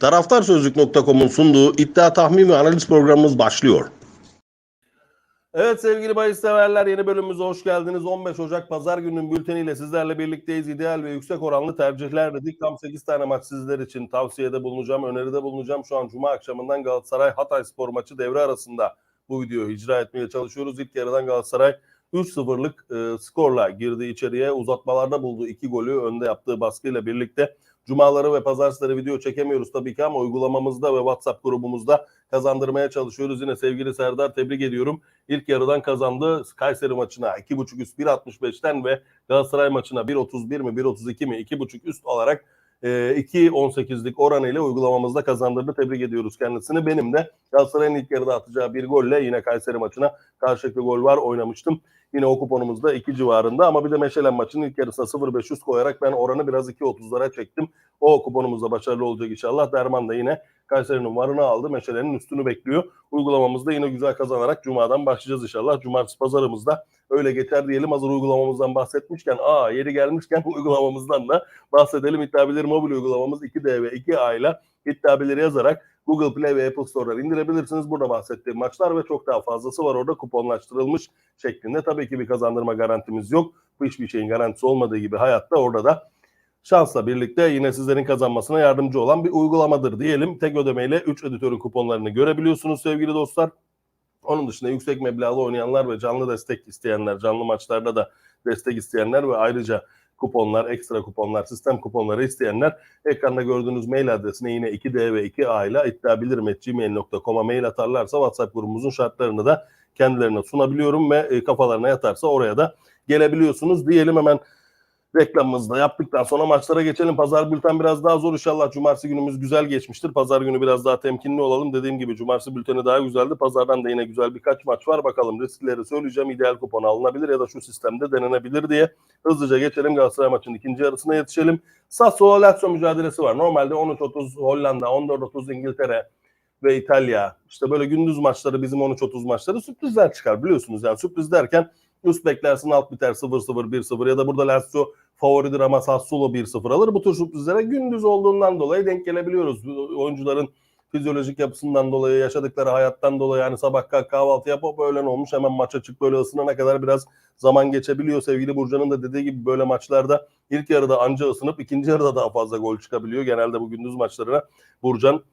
Taraftarsözlük.com'un sunduğu iddia tahmin ve analiz programımız başlıyor. Evet sevgili bahis severler yeni bölümümüze hoş geldiniz. 15 Ocak Pazar gününün bülteniyle sizlerle birlikteyiz. İdeal ve yüksek oranlı tercihler dedik. Tam 8 tane maç sizler için tavsiyede bulunacağım, öneride bulunacağım. Şu an Cuma akşamından Galatasaray Hatay Spor maçı devre arasında bu videoyu icra etmeye çalışıyoruz. İlk yarıdan Galatasaray 3-0'lık e, skorla girdi içeriye. Uzatmalarda buldu iki golü önde yaptığı baskıyla birlikte. Cumaları ve pazartesileri video çekemiyoruz tabii ki ama uygulamamızda ve WhatsApp grubumuzda kazandırmaya çalışıyoruz. Yine sevgili Serdar tebrik ediyorum. İlk yarıdan kazandı Kayseri maçına 2.5 üst 1.65'ten ve Galatasaray maçına 1.31 mi 1.32 mi 2.5 üst olarak 2.18'lik oranıyla uygulamamızda kazandırdı. Tebrik ediyoruz kendisini. Benim de Galatasaray'ın ilk yarıda atacağı bir golle yine Kayseri maçına karşılıklı gol var oynamıştım. Yine o kuponumuzda 2 civarında ama bir de Meşelen maçının ilk yarısına 0.500 koyarak ben oranı biraz 2.30'lara çektim. O kuponumuzda başarılı olacak inşallah. Derman da yine Kayseri'nin varını aldı. Meşelenin üstünü bekliyor. Uygulamamızda yine güzel kazanarak Cuma'dan başlayacağız inşallah. Cumartesi pazarımızda öyle geçer diyelim. Hazır uygulamamızdan bahsetmişken, aa yeri gelmişken uygulamamızdan da bahsedelim. İddia mobil uygulamamız 2D ve 2A ile iddia yazarak Google Play ve Apple Store'dan indirebilirsiniz. Burada bahsettiğim maçlar ve çok daha fazlası var orada kuponlaştırılmış şeklinde. Tabii ki bir kazandırma garantimiz yok. Bu hiçbir şeyin garantisi olmadığı gibi hayatta orada da şansla birlikte yine sizlerin kazanmasına yardımcı olan bir uygulamadır diyelim. Tek ödemeyle 3 editörün kuponlarını görebiliyorsunuz sevgili dostlar. Onun dışında yüksek meblağlı oynayanlar ve canlı destek isteyenler, canlı maçlarda da destek isteyenler ve ayrıca kuponlar, ekstra kuponlar, sistem kuponları isteyenler ekranda gördüğünüz mail adresine yine 2D ve 2A ile iddiabilirim.gmail.com'a mail atarlarsa WhatsApp grubumuzun şartlarını da kendilerine sunabiliyorum ve e, kafalarına yatarsa oraya da gelebiliyorsunuz. Diyelim hemen reklamımızı da yaptıktan sonra maçlara geçelim. Pazar bülten biraz daha zor inşallah. Cumartesi günümüz güzel geçmiştir. Pazar günü biraz daha temkinli olalım. Dediğim gibi cumartesi bülteni daha güzeldi. Pazardan da yine güzel birkaç maç var. Bakalım riskleri söyleyeceğim. İdeal kupon alınabilir ya da şu sistemde denenebilir diye. Hızlıca geçelim. Galatasaray maçının ikinci yarısına yetişelim. Sassuolo Lazio mücadelesi var. Normalde 13.30 Hollanda, 14.30 İngiltere ve İtalya. İşte böyle gündüz maçları bizim 13.30 maçları sürprizler çıkar biliyorsunuz. Yani sürpriz derken Üst beklersin alt biter 0-0 1-0 ya da burada Lazio favoridir ama Sassuolo 1-0 alır. Bu tür sürprizlere gündüz olduğundan dolayı denk gelebiliyoruz. Oyuncuların fizyolojik yapısından dolayı, yaşadıkları hayattan dolayı yani sabah kalk kahvaltı yap hop öğlen olmuş hemen maça çık böyle ısınana kadar biraz zaman geçebiliyor. Sevgili Burcan'ın da dediği gibi böyle maçlarda ilk yarıda anca ısınıp ikinci yarıda daha fazla gol çıkabiliyor. Genelde bu gündüz maçlarına Burcan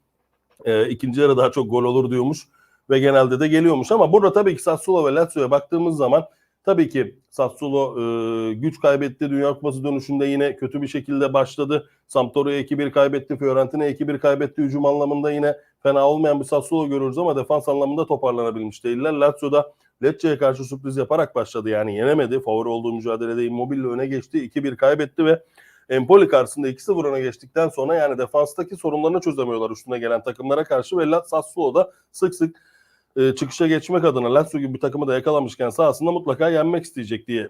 e, ikinci yarı daha çok gol olur diyormuş ve genelde de geliyormuş ama burada tabii ki Sassuolo ve Lazio'ya baktığımız zaman Tabii ki Sassuolo e, güç kaybetti. Dünya Kupası dönüşünde yine kötü bir şekilde başladı. Sampdoria'ya 2-1 kaybetti. Fiorentina'ya 2-1 kaybetti. Hücum anlamında yine fena olmayan bir Sassuolo görürüz ama defans anlamında toparlanabilmiş değiller. Lazio'da Lecce'ye karşı sürpriz yaparak başladı. Yani yenemedi. Favori olduğu mücadelede Immobile öne geçti. 2-1 kaybetti ve Empoli karşısında 2-0 öne geçtikten sonra yani defanstaki sorunlarını çözemiyorlar üstüne gelen takımlara karşı ve Sassuolo'da sık sık e, çıkışa geçmek adına Lazio gibi bir takımı da yakalamışken sahasında mutlaka yenmek isteyecek diye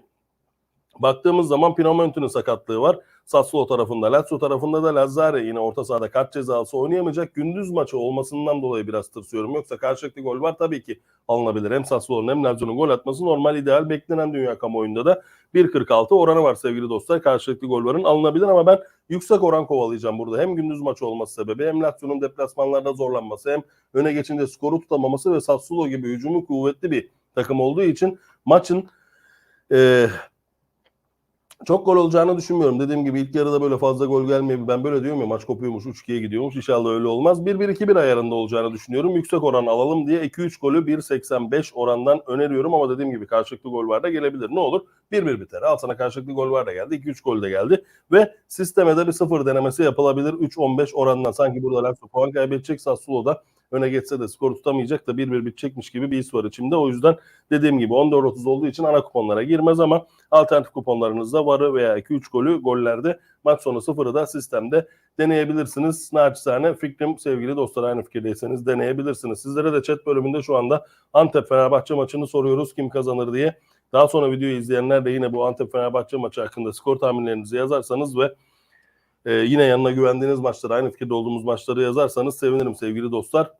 baktığımız zaman Pinamonti'nin sakatlığı var. Sassuolo tarafında, Lazio tarafında da Lazzare yine orta sahada kart cezası oynayamayacak. Gündüz maçı olmasından dolayı biraz tırsıyorum. Yoksa karşılıklı gol var tabii ki alınabilir. Hem Sassuolo'nun hem Lazio'nun gol atması normal ideal beklenen dünya kamuoyunda da 1.46 oranı var sevgili dostlar. Karşılıklı gol varın alınabilir ama ben yüksek oran kovalayacağım burada. Hem gündüz maçı olması sebebi hem Lazio'nun deplasmanlarda zorlanması hem öne geçince skoru tutamaması ve Sassuolo gibi hücumu kuvvetli bir takım olduğu için maçın e, çok gol olacağını düşünmüyorum. Dediğim gibi ilk yarıda böyle fazla gol gelmeyebilir. Ben böyle diyorum ya maç kopuyormuş 3-2'ye gidiyormuş. İnşallah öyle olmaz. 1-1-2-1 ayarında olacağını düşünüyorum. Yüksek oran alalım diye 2-3 golü 1.85 orandan öneriyorum ama dediğim gibi karşılıklı gol var da gelebilir. Ne olur? 1-1 biter. Al sana karşılıklı gol var da geldi. 2-3 gol de geldi. Ve sisteme de bir sıfır denemesi yapılabilir. 3-15 orandan. Sanki burada Lazio puan kaybedecek. Sassuolo'da öne geçse de skor tutamayacak da 1-1 bitecekmiş gibi bir his var içimde. O yüzden dediğim gibi 14-30 olduğu için ana kuponlara girmez ama alternatif kuponlarınızda varı veya 2-3 golü gollerde maç sonu sıfırı da sistemde deneyebilirsiniz. Naçizane fikrim sevgili dostlar aynı fikirdeyseniz deneyebilirsiniz. Sizlere de chat bölümünde şu anda Antep Fenerbahçe maçını soruyoruz kim kazanır diye. Daha sonra videoyu izleyenler de yine bu Antep Fenerbahçe maçı hakkında skor tahminlerinizi yazarsanız ve ee, yine yanına güvendiğiniz maçları, aynı fikirde olduğumuz maçları yazarsanız sevinirim sevgili dostlar.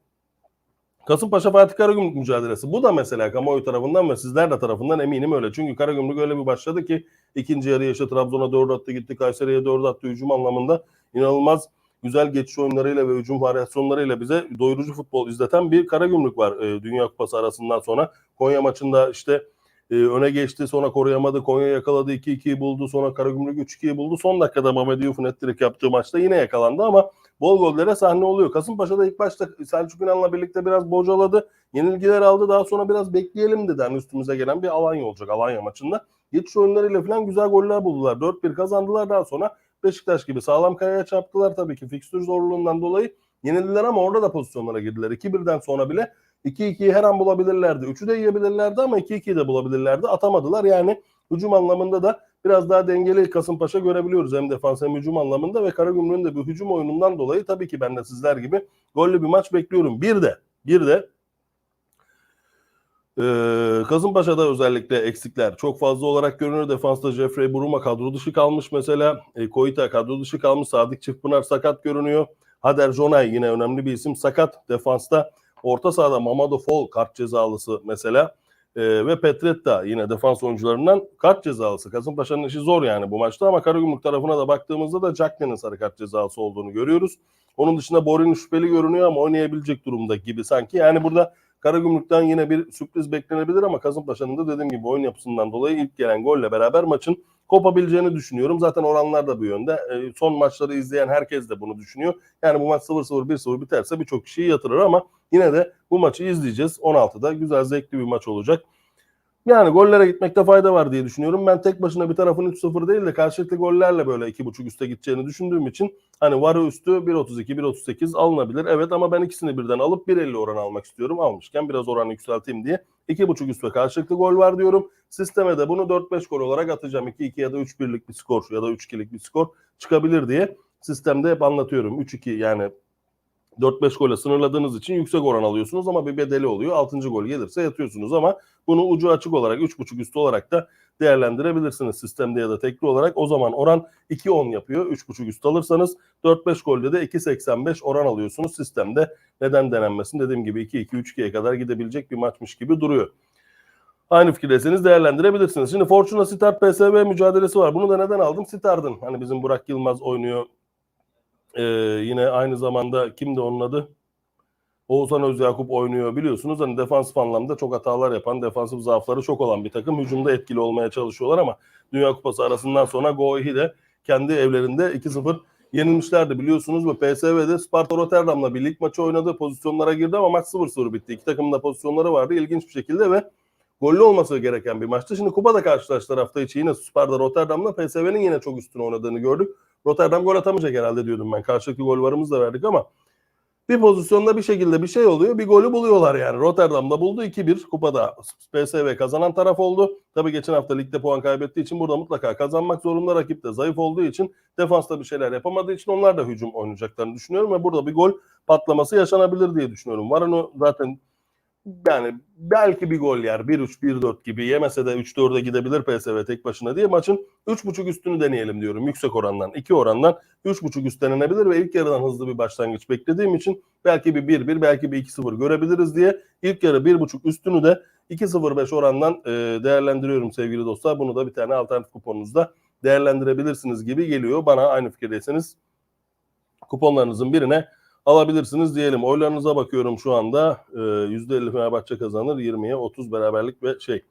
Kasımpaşa Fatih Karagümrük mücadelesi. Bu da mesela kamuoyu tarafından ve sizler de tarafından eminim öyle. Çünkü Karagümrük öyle bir başladı ki ikinci yarı yaşa Trabzon'a 4 attı gitti. Kayseri'ye 4 attı hücum anlamında. inanılmaz güzel geçiş oyunlarıyla ve hücum varyasyonlarıyla bize doyurucu futbol izleten bir Karagümrük var e, Dünya Kupası arasından sonra. Konya maçında işte e, öne geçti sonra koruyamadı. Konya yakaladı 2-2'yi buldu. Sonra Karagümrük 3-2'yi buldu. Son dakikada Mehmet Yufun ettirik yaptığı maçta yine yakalandı ama bol gollere sahne oluyor. Kasımpaşa'da ilk başta Selçuk İnan'la birlikte biraz bocaladı. Yenilgiler aldı. Daha sonra biraz bekleyelim dedi. Hani üstümüze gelen bir Alanya olacak Alanya maçında. Geçiş oyunlarıyla falan güzel goller buldular. 4-1 kazandılar daha sonra Beşiktaş gibi sağlam kayaya çarptılar tabii ki fikstür zorluğundan dolayı. Yenildiler ama orada da pozisyonlara girdiler. 2-1'den sonra bile 2-2'yi her an bulabilirlerdi. 3'ü de yiyebilirlerdi ama 2-2'yi de bulabilirlerdi. Atamadılar. Yani hücum anlamında da biraz daha dengeli Kasımpaşa görebiliyoruz. Hem defans hem hücum anlamında ve Karagümrük'ün de bir hücum oyunundan dolayı tabii ki ben de sizler gibi gollü bir maç bekliyorum. Bir de bir de ee, Kasımpaşa'da özellikle eksikler çok fazla olarak görünüyor. Defansta Jeffrey Buruma kadro dışı kalmış mesela. E, Koita kadro dışı kalmış. Sadık Çiftpınar sakat görünüyor. Hader Jonay yine önemli bir isim sakat. Defansta orta sahada Mamado Fol kart cezalısı mesela. E, ve Petretta yine defans oyuncularından kart cezalısı. Kasımpaşa'nın işi zor yani bu maçta ama Karagümrük tarafına da baktığımızda da Jacklin'in sarı kart cezalısı olduğunu görüyoruz. Onun dışında Borin şüpheli görünüyor ama oynayabilecek durumda gibi sanki. Yani burada Karagümrük'ten yine bir sürpriz beklenebilir ama Kasımpaşa'nın da dediğim gibi oyun yapısından dolayı ilk gelen golle beraber maçın kopabileceğini düşünüyorum. Zaten oranlar da bu yönde. E, son maçları izleyen herkes de bunu düşünüyor. Yani bu maç 0-0 1-0 biterse birçok kişiyi yatırır ama yine de bu maçı izleyeceğiz. 16'da güzel zevkli bir maç olacak. Yani gollere gitmekte fayda var diye düşünüyorum. Ben tek başına bir tarafın 3-0 değil de karşılıklı gollerle böyle 2.5 üste gideceğini düşündüğüm için hani varı üstü 1.32, 1.38 alınabilir. Evet ama ben ikisini birden alıp 1.50 oran almak istiyorum. Almışken biraz oranı yükselteyim diye. 2.5 üst ve karşılıklı gol var diyorum. Sisteme de bunu 4-5 gol olarak atacağım. 2-2 ya da 3-1'lik bir skor ya da 3-2'lik bir skor çıkabilir diye sistemde hep anlatıyorum. 3-2 yani 4-5 gole sınırladığınız için yüksek oran alıyorsunuz ama bir bedeli oluyor. 6. gol gelirse yatıyorsunuz ama bunu ucu açık olarak 3.5 üstü olarak da değerlendirebilirsiniz sistemde ya da tekli olarak. O zaman oran 2.10 yapıyor. 3.5 üst alırsanız 4-5 golde de 2.85 oran alıyorsunuz sistemde. Neden denenmesin? Dediğim gibi 2-2-3-2'ye kadar gidebilecek bir maçmış gibi duruyor. Aynı fikirdeyseniz değerlendirebilirsiniz. Şimdi Fortuna Sittard PSV mücadelesi var. Bunu da neden aldım? Sittard'ın. Hani bizim Burak Yılmaz oynuyor ee, yine aynı zamanda kimdi onun adı? Oğuzhan Özyakup oynuyor biliyorsunuz. Hani defansif anlamda çok hatalar yapan, defansif zaafları çok olan bir takım. Hücumda etkili olmaya çalışıyorlar ama Dünya Kupası arasından sonra Goihi de kendi evlerinde 2-0 yenilmişlerdi biliyorsunuz ve PSV'de Sparta Rotterdam'la bir lig maçı oynadı. Pozisyonlara girdi ama maç 0-0 bitti. İki takımın da pozisyonları vardı ilginç bir şekilde ve gollü olması gereken bir maçtı. Şimdi Kupa'da karşılaştılar hafta içi yine Sparta Rotterdam'la PSV'nin yine çok üstüne oynadığını gördük. Rotterdam gol atamayacak herhalde diyordum ben. Karşılıklı gol varımız da verdik ama bir pozisyonda bir şekilde bir şey oluyor. Bir golü buluyorlar yani. Rotterdam'da buldu 2-1. Kupada PSV kazanan taraf oldu. Tabii geçen hafta ligde puan kaybettiği için burada mutlaka kazanmak zorunda. Rakip de zayıf olduğu için defansta bir şeyler yapamadığı için onlar da hücum oynayacaklarını düşünüyorum ve burada bir gol patlaması yaşanabilir diye düşünüyorum. Varano zaten yani belki bir gol yer 1-3 1-4 gibi yemese de 3-4'e gidebilir PSV tek başına diye maçın 3.5 üstünü deneyelim diyorum yüksek orandan 2 orandan 3.5 üst denenebilir ve ilk yarıdan hızlı bir başlangıç beklediğim için belki bir 1-1 belki bir 2-0 görebiliriz diye ilk yarı 1.5 üstünü de 2-0-5 orandan e, değerlendiriyorum sevgili dostlar. Bunu da bir tane alternatif kuponunuzda değerlendirebilirsiniz gibi geliyor. Bana aynı fikirdeyseniz kuponlarınızın birine alabilirsiniz diyelim. Oylarınıza bakıyorum şu anda. E, %50 Fenerbahçe kazanır. 20'ye 30 beraberlik ve şey.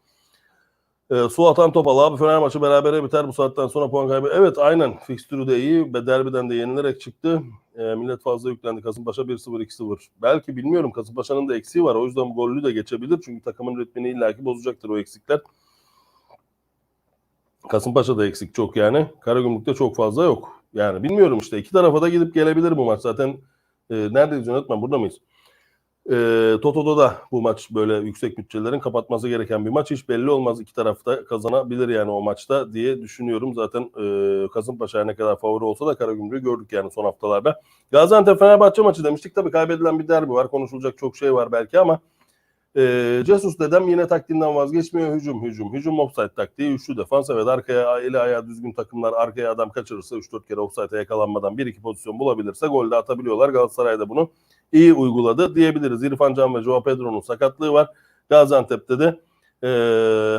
E, su atan Topal abi Fener maçı berabere biter bu saatten sonra puan kaybı. Evet aynen fikstürü de iyi. Derbiden de yenilerek çıktı. E, millet fazla yüklendi. Kasımpaşa 1-0 2-0. Belki bilmiyorum Kasımpaşa'nın da eksiği var. O yüzden gollü de geçebilir. Çünkü takımın ritmini illaki bozacaktır o eksikler. Kasımpaşa'da eksik çok yani. Karagümrük'te çok fazla yok. Yani bilmiyorum işte iki tarafa da gidip gelebilir bu maç. Zaten e, neredeyiz yönetmen? Burada mıyız? E, Toto'da da bu maç böyle yüksek bütçelerin kapatması gereken bir maç. Hiç belli olmaz. iki tarafta kazanabilir yani o maçta diye düşünüyorum. Zaten e, Kasımpaşa ne kadar favori olsa da Karagümrük'ü gördük yani son haftalarda. Gaziantep Fenerbahçe maçı demiştik. Tabii kaybedilen bir derbi var. Konuşulacak çok şey var belki ama e, Jesus dedem yine taktiğinden vazgeçmiyor. Hücum, hücum, hücum offside taktiği. Üçlü defans. Evet arkaya eli ayağı düzgün takımlar arkaya adam kaçırırsa 3-4 kere offside'e yakalanmadan 1-2 pozisyon bulabilirse gol de atabiliyorlar. Galatasaray da bunu iyi uyguladı diyebiliriz. İrfan Can ve Joao Pedro'nun sakatlığı var. Gaziantep'te de e,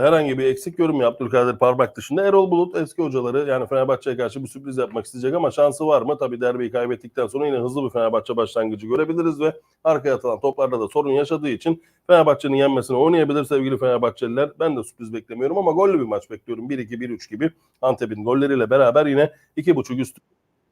herhangi bir eksik görünmüyor Abdülkadir Parmak dışında. Erol Bulut eski hocaları yani Fenerbahçe'ye karşı bir sürpriz yapmak isteyecek ama şansı var mı? Tabii derbiyi kaybettikten sonra yine hızlı bir Fenerbahçe başlangıcı görebiliriz ve arkaya atılan toplarda da sorun yaşadığı için Fenerbahçe'nin yenmesini oynayabilir sevgili Fenerbahçeliler. Ben de sürpriz beklemiyorum ama gollü bir maç bekliyorum. 1-2, 1-3 gibi Antep'in golleriyle beraber yine 2.5 üstü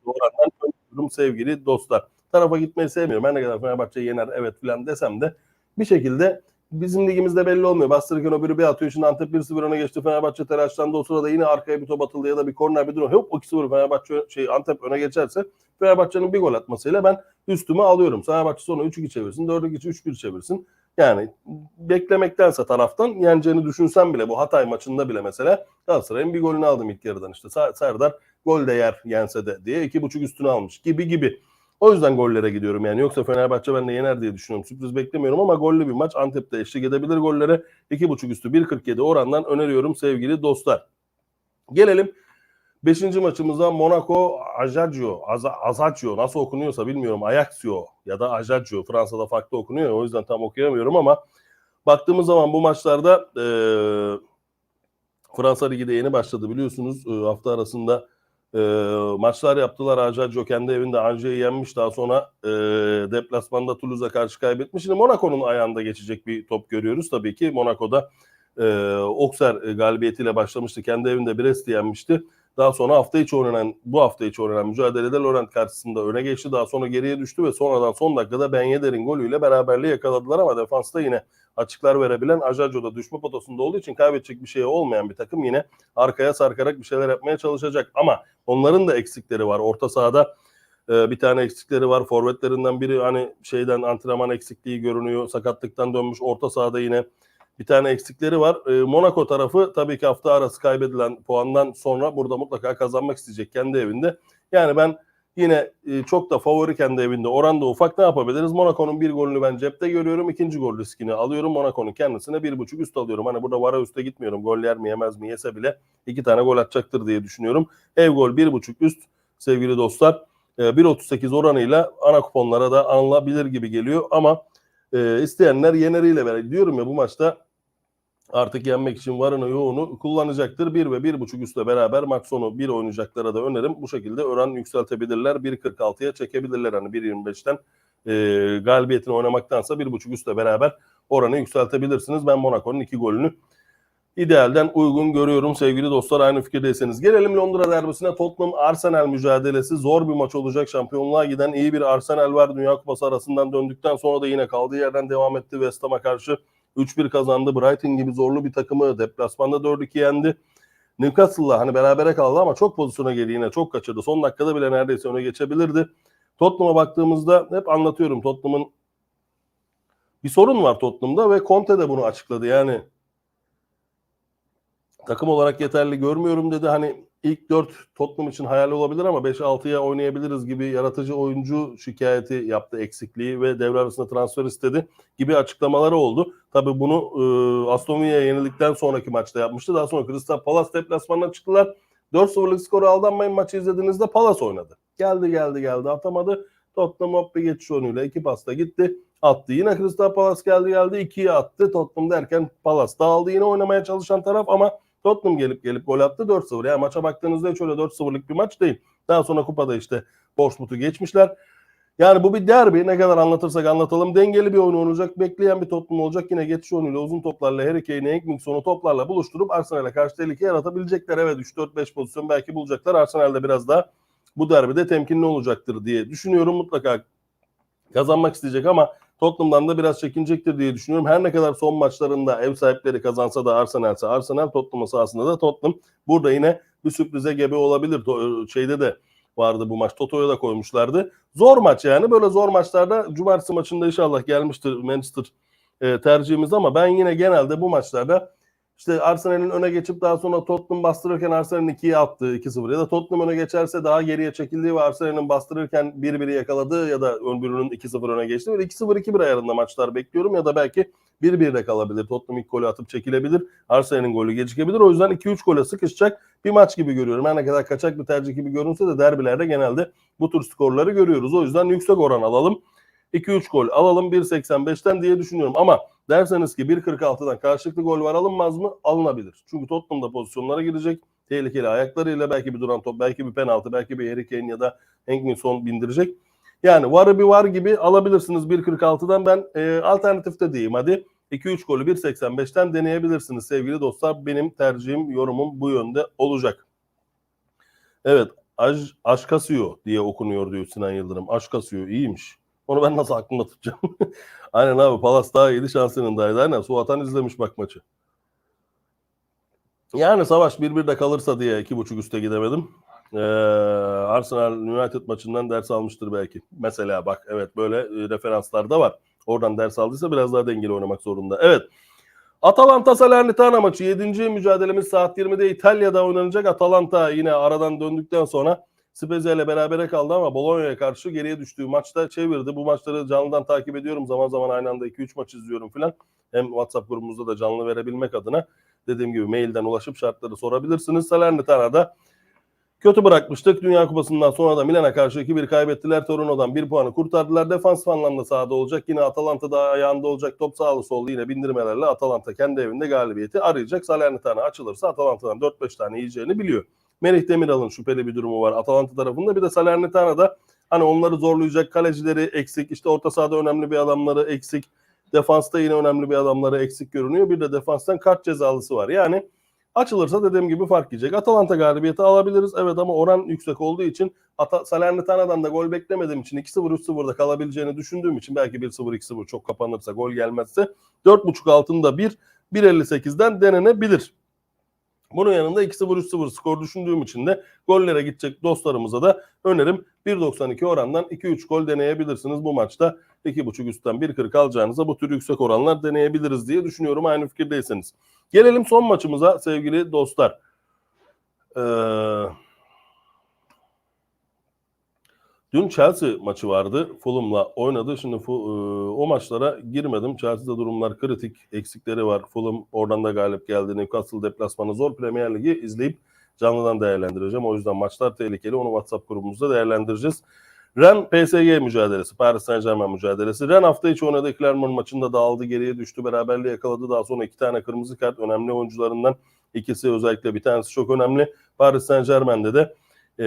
orandan öneriyorum sevgili dostlar. Tarafa gitmeyi sevmiyorum. Her ne kadar Fenerbahçe yener evet filan desem de bir şekilde bizim ligimizde belli olmuyor. Bastırırken öbürü bir atıyor. Şimdi Antep 1-0 öne geçti. Fenerbahçe telaşlandı. O sırada yine arkaya bir top atıldı ya da bir korner bir durum. Hop 2-0 Fenerbahçe şey Antep öne geçerse Fenerbahçe'nin bir gol atmasıyla ben üstüme alıyorum. Fenerbahçe sonra 3-2 çevirsin, 4-2 3-1 çevirsin. Yani beklemektense taraftan yeneceğini düşünsem bile bu Hatay maçında bile mesela Galatasaray'ın bir golünü aldım ilk yarıdan işte. Serdar gol de yer yense de diye 2.5 üstüne almış gibi gibi. O yüzden gollere gidiyorum yani. Yoksa Fenerbahçe ben de yener diye düşünüyorum. Sürpriz beklemiyorum ama gollü bir maç. Antep'te eşlik edebilir gollere. 2.5 üstü 1.47 orandan öneriyorum sevgili dostlar. Gelelim 5. maçımıza Monaco Ajaccio, Azaccio nasıl okunuyorsa bilmiyorum. Ajaccio ya da Ajaccio Fransa'da farklı okunuyor. O yüzden tam okuyamıyorum ama baktığımız zaman bu maçlarda e, Fransa Ligi de yeni başladı biliyorsunuz. E, hafta arasında e, maçlar yaptılar. Ajaccio kendi evinde Angers yenmiş. Daha sonra e, deplasmanda Toulouse'a karşı kaybetmiş. Şimdi Monaco'nun ayağında geçecek bir top görüyoruz. Tabii ki Monaco'da e, Auxerre galibiyetiyle başlamıştı. Kendi evinde Brest'i yenmişti. Daha sonra hafta içi oynanan, bu hafta içi oynanan mücadelede Laurent karşısında öne geçti. Daha sonra geriye düştü ve sonradan son dakikada Ben Yedder'in golüyle beraberliği yakaladılar ama defansta yine açıklar verebilen Ajaccio düşme potasında olduğu için kaybedecek bir şey olmayan bir takım yine arkaya sarkarak bir şeyler yapmaya çalışacak. Ama onların da eksikleri var. Orta sahada e, bir tane eksikleri var. Forvetlerinden biri hani şeyden antrenman eksikliği görünüyor. Sakatlıktan dönmüş. Orta sahada yine bir tane eksikleri var. E, Monaco tarafı tabii ki hafta arası kaybedilen puandan sonra burada mutlaka kazanmak isteyecek kendi evinde. Yani ben yine e, çok da favori kendi evinde. Oran da ufak ne yapabiliriz? Monaco'nun bir golünü ben cepte görüyorum. İkinci gol riskini alıyorum. Monaco'nun kendisine bir buçuk üst alıyorum. Hani burada vara üste gitmiyorum. Gol yer mi yemez mi yese bile iki tane gol atacaktır diye düşünüyorum. Ev gol bir buçuk üst sevgili dostlar. E, 1.38 oranıyla ana kuponlara da alınabilir gibi geliyor ama e, isteyenler yeneriyle beraber diyorum ya bu maçta artık yenmek için varını yoğunu kullanacaktır. 1 ve 1.5 üstle beraber maç sonu 1 oynayacaklara da önerim. Bu şekilde oran yükseltebilirler. 1.46'ya çekebilirler. Hani 1.25'ten e, galibiyetini oynamaktansa 1.5 üstle beraber oranı yükseltebilirsiniz. Ben Monaco'nun iki golünü idealden uygun görüyorum sevgili dostlar aynı fikirdeyseniz. Gelelim Londra derbisine Tottenham Arsenal mücadelesi zor bir maç olacak. Şampiyonluğa giden iyi bir Arsenal var. Dünya Kupası arasından döndükten sonra da yine kaldığı yerden devam etti. West Ham'a karşı 3-1 kazandı. Brighton gibi zorlu bir takımı deplasmanda 4-2 yendi. Newcastle'la hani berabere kaldı ama çok pozisyona girdi yine çok kaçırdı. Son dakikada bile neredeyse öne geçebilirdi. Tottenham'a baktığımızda hep anlatıyorum Tottenham'ın bir sorun var Tottenham'da ve Conte de bunu açıkladı. Yani takım olarak yeterli görmüyorum dedi. Hani ilk 4 Tottenham için hayal olabilir ama 5-6'ya oynayabiliriz gibi yaratıcı oyuncu şikayeti yaptı eksikliği ve devre arasında transfer istedi gibi açıklamaları oldu. Tabi bunu e, Aston Villa'ya yenildikten sonraki maçta yapmıştı. Daha sonra Crystal Palace deplasmanına çıktılar. 4-0'lık skoru aldanmayın maçı izlediğinizde Palace oynadı. Geldi geldi geldi atamadı. Tottenham hop bir geçiş oyunuyla iki pasta gitti. Attı. Yine Crystal Palace geldi geldi ikiye attı. Tottenham derken Palace dağıldı. Yine oynamaya çalışan taraf ama Tottenham gelip gelip gol attı 4-0. Yani maça baktığınızda hiç öyle 4-0'lık bir maç değil. Daha sonra kupada işte Bournemouth'u geçmişler. Yani bu bir derbi. Ne kadar anlatırsak anlatalım. Dengeli bir oyun olacak. Bekleyen bir Tottenham olacak. Yine geçiş oyunuyla uzun toplarla Harry Kane'i, Enkmingson'u toplarla buluşturup Arsenal'e karşı tehlike yaratabilecekler. Evet 3-4-5 pozisyon belki bulacaklar. Arsenal'de biraz daha bu derbide temkinli olacaktır diye düşünüyorum. Mutlaka kazanmak isteyecek ama Tottenham'dan da biraz çekinecektir diye düşünüyorum. Her ne kadar son maçlarında ev sahipleri kazansa da Arsenal'se Arsenal Tottenham sahasında da Tottenham burada yine bir sürprize gebe olabilir. Şeyde de vardı bu maç. Toto'ya da koymuşlardı. Zor maç yani. Böyle zor maçlarda cumartesi maçında inşallah gelmiştir Manchester e, tercihimiz ama ben yine genelde bu maçlarda işte Arsenal'in öne geçip daha sonra Tottenham bastırırken Arsenal'in 2'ye attığı 2-0 ya da Tottenham öne geçerse daha geriye çekildiği ve Arsenal'in bastırırken 1-1'i yakaladığı ya da öbürünün 2-0 öne geçtiği böyle 2-0-2-1 ayarında maçlar bekliyorum ya da belki 1-1'de kalabilir. Tottenham ilk golü atıp çekilebilir. Arsenal'in golü gecikebilir. O yüzden 2-3 gole sıkışacak bir maç gibi görüyorum. Her ne kadar kaçak bir tercih gibi görünse de derbilerde genelde bu tür skorları görüyoruz. O yüzden yüksek oran alalım. 2-3 gol alalım 1.85'ten diye düşünüyorum. Ama Derseniz ki 1.46'dan karşılıklı gol var alınmaz mı? Alınabilir. Çünkü Tottenham da pozisyonlara girecek. Tehlikeli ayaklarıyla belki bir duran top, belki bir penaltı, belki bir Harry Kane ya da Heung-min Son bindirecek. Yani varı bir var gibi alabilirsiniz 1.46'dan. Ben e, alternatif de diyeyim hadi. 2-3 golü 1.85'ten deneyebilirsiniz sevgili dostlar. Benim tercihim, yorumum bu yönde olacak. Evet, Aj, Aşkasio diye okunuyor diyor Sinan Yıldırım. Aşkasio iyiymiş. Onu ben nasıl aklımda tutacağım? Aynen abi Palas daha iyiydi şansının daydı. Aynen Suatan izlemiş bak maçı. Yani savaş 1-1'de kalırsa diye 2.5 üste gidemedim. Ee, Arsenal United maçından ders almıştır belki. Mesela bak evet böyle e, referanslar da var. Oradan ders aldıysa biraz daha dengeli oynamak zorunda. Evet. Atalanta Salernitana maçı 7. mücadelemiz saat 20'de İtalya'da oynanacak. Atalanta yine aradan döndükten sonra Spezia ile berabere kaldı ama Bologna'ya karşı geriye düştüğü maçta çevirdi. Bu maçları canlıdan takip ediyorum. Zaman zaman aynı anda 2-3 maç izliyorum filan. Hem WhatsApp grubumuzda da canlı verebilmek adına dediğim gibi mailden ulaşıp şartları sorabilirsiniz. Salernitana'da kötü bırakmıştık. Dünya Kupası'ndan sonra da Milan'a karşı 2-1 kaybettiler. Torino'dan 1 puanı kurtardılar. Defansif anlamda sahada olacak. Yine Atalanta'da ayağında olacak. Top sağlı sollu yine bindirmelerle Atalanta kendi evinde galibiyeti arayacak. Salernitana açılırsa Atalanta'dan 4-5 tane yiyeceğini biliyor. Merih Demiral'ın şüpheli bir durumu var Atalanta tarafında. Bir de Salernitana'da hani onları zorlayacak kalecileri eksik. İşte orta sahada önemli bir adamları eksik. Defansta yine önemli bir adamları eksik görünüyor. Bir de defanstan kart cezalısı var. Yani açılırsa dediğim gibi fark yiyecek. Atalanta galibiyeti alabiliriz. Evet ama oran yüksek olduğu için Ata Salernitana'dan da gol beklemediğim için 2-0 3-0'da kalabileceğini düşündüğüm için belki 1-0 2-0 çok kapanırsa gol gelmezse 4.5 altında 1 1.58'den denenebilir. Bunun yanında 2-0 3-0 skor düşündüğüm için de gollere gidecek dostlarımıza da önerim 1.92 orandan 2-3 gol deneyebilirsiniz bu maçta. 2.5 üstten 1.40 alacağınıza bu tür yüksek oranlar deneyebiliriz diye düşünüyorum aynı fikirdeyseniz. Gelelim son maçımıza sevgili dostlar. Ee, dün Chelsea maçı vardı. Fulham'la oynadı. Şimdi e, o maçlara girmedim. Chelsea'de durumlar kritik. Eksikleri var. Fulham oradan da galip geldi. Newcastle deplasmanı zor. Premier Ligi izleyip canlıdan değerlendireceğim. O yüzden maçlar tehlikeli. Onu WhatsApp grubumuzda değerlendireceğiz. Ren PSG mücadelesi, Paris Saint Germain mücadelesi. Ren hafta içi oynadığı Clermont maçında dağıldı, geriye düştü, beraberliği yakaladı. Daha sonra iki tane kırmızı kart önemli oyuncularından ikisi özellikle bir tanesi çok önemli. Paris Saint Germain'de de e,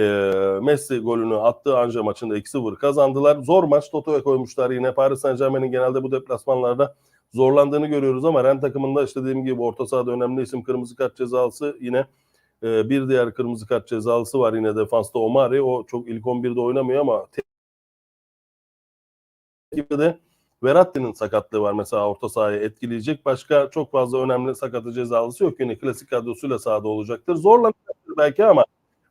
Messi golünü attığı Anja maçında 2-0 kazandılar. Zor maç Toto'ya koymuşlar yine. Paris Saint Germain'in genelde bu deplasmanlarda zorlandığını görüyoruz ama Ren takımında işte dediğim gibi orta sahada önemli isim kırmızı kart cezalısı yine ee, bir diğer kırmızı kart cezalısı var yine defansta Omari. O çok ilk 11'de oynamıyor ama gibi de Verratti'nin sakatlığı var mesela orta sahayı etkileyecek. Başka çok fazla önemli sakatı cezalısı yok. Yine klasik kadrosuyla sahada olacaktır. Zorlanacaktır belki ama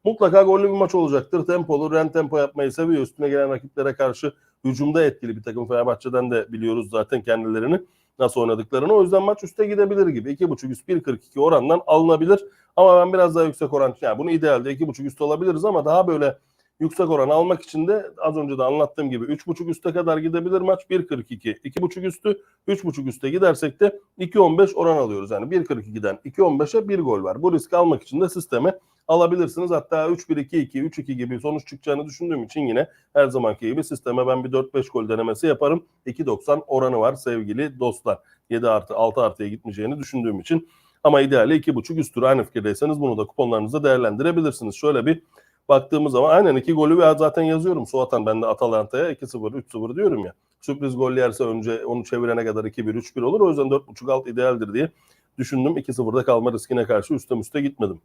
mutlaka gollü bir maç olacaktır. Tempolu, ren tempo yapmayı seviyor. Üstüne gelen rakiplere karşı hücumda etkili bir takım. Fenerbahçe'den de biliyoruz zaten kendilerini nasıl oynadıklarını. O yüzden maç üste gidebilir gibi. 2.5 üst 1.42 orandan alınabilir. Ama ben biraz daha yüksek oran yani bunu idealde 2.5 üst olabiliriz ama daha böyle yüksek oran almak için de az önce de anlattığım gibi 3.5 üste kadar gidebilir maç 1.42. 2.5 üstü 3.5 üste gidersek de 2.15 oran alıyoruz. Yani 1.42'den 2.15'e bir gol var. Bu risk almak için de sisteme alabilirsiniz. Hatta 3-1-2-2, 3-2 gibi sonuç çıkacağını düşündüğüm için yine her zamanki gibi sisteme ben bir 4-5 gol denemesi yaparım. 2.90 oranı var sevgili dostlar. 7 artı 6 artıya gitmeyeceğini düşündüğüm için. Ama ideali 2.5 üstü aynı fikirdeyseniz bunu da kuponlarınızda değerlendirebilirsiniz. Şöyle bir baktığımız zaman aynen iki golü ve zaten yazıyorum. Suatan ben de Atalanta'ya 2-0 3-0 diyorum ya. Sürpriz gol yerse önce onu çevirene kadar 2-1 3-1 olur. O yüzden 4.5 alt idealdir diye düşündüm. 2-0'da kalma riskine karşı üstte üste gitmedim.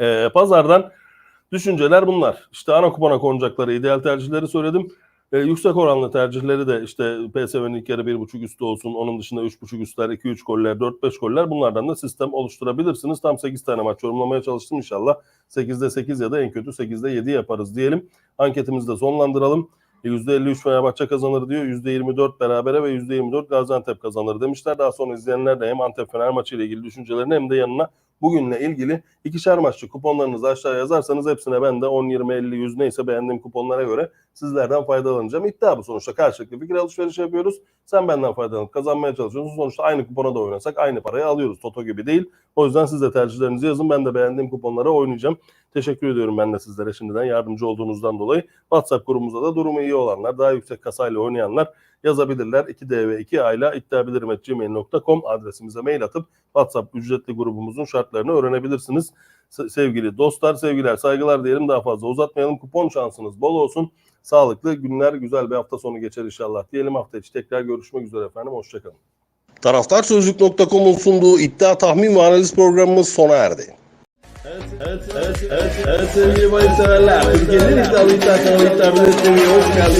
Ee, pazardan düşünceler bunlar. İşte ana kupona konacakları ideal tercihleri söyledim. E, yüksek oranlı tercihleri de işte PSV'nin ilk yarı 1.5 üstü olsun. Onun dışında 3.5 üstler, 2-3 goller, 4-5 goller. Bunlardan da sistem oluşturabilirsiniz. Tam 8 tane maç yorumlamaya çalıştım inşallah. 8'de 8 ya da en kötü 8'de 7 yaparız diyelim. Anketimizi de sonlandıralım. %53 Fenerbahçe kazanır diyor. %24 berabere ve %24 Gaziantep kazanır demişler. Daha sonra izleyenler de hem Antep Fener maçı ile ilgili düşüncelerini hem de yanına bugünle ilgili ikişer maçlı kuponlarınızı aşağıya yazarsanız hepsine ben de 10, 20, 50, 100 neyse beğendiğim kuponlara göre sizlerden faydalanacağım. İddia bu sonuçta karşılıklı fikir alışverişi yapıyoruz. Sen benden faydalanıp kazanmaya çalışıyorsun. Sonuçta aynı kupona da oynasak aynı parayı alıyoruz. Toto gibi değil. O yüzden siz de tercihlerinizi yazın. Ben de beğendiğim kuponlara oynayacağım. Teşekkür ediyorum ben de sizlere şimdiden yardımcı olduğunuzdan dolayı. WhatsApp grubumuzda da durumu iyi olanlar, daha yüksek kasayla oynayanlar yazabilirler. 2D ve 2A ile iddiabilirim.gmail.com adresimize mail atıp WhatsApp ücretli grubumuzun şartlarını öğrenebilirsiniz. Se- Sevgili dostlar, sevgiler, saygılar diyelim daha fazla uzatmayalım. Kupon şansınız bol olsun. Sağlıklı günler, güzel bir hafta sonu geçer inşallah diyelim. Hafta içi tekrar görüşmek üzere efendim. Hoşçakalın. Taraftarsözlük.com'un sunduğu iddia tahmin ve analiz programımız sona erdi. Evet, evet, evet, evet, evet sevgili bayı severler. Türkiye'nin iddialı iddia kanalı iddia hoş geldiniz.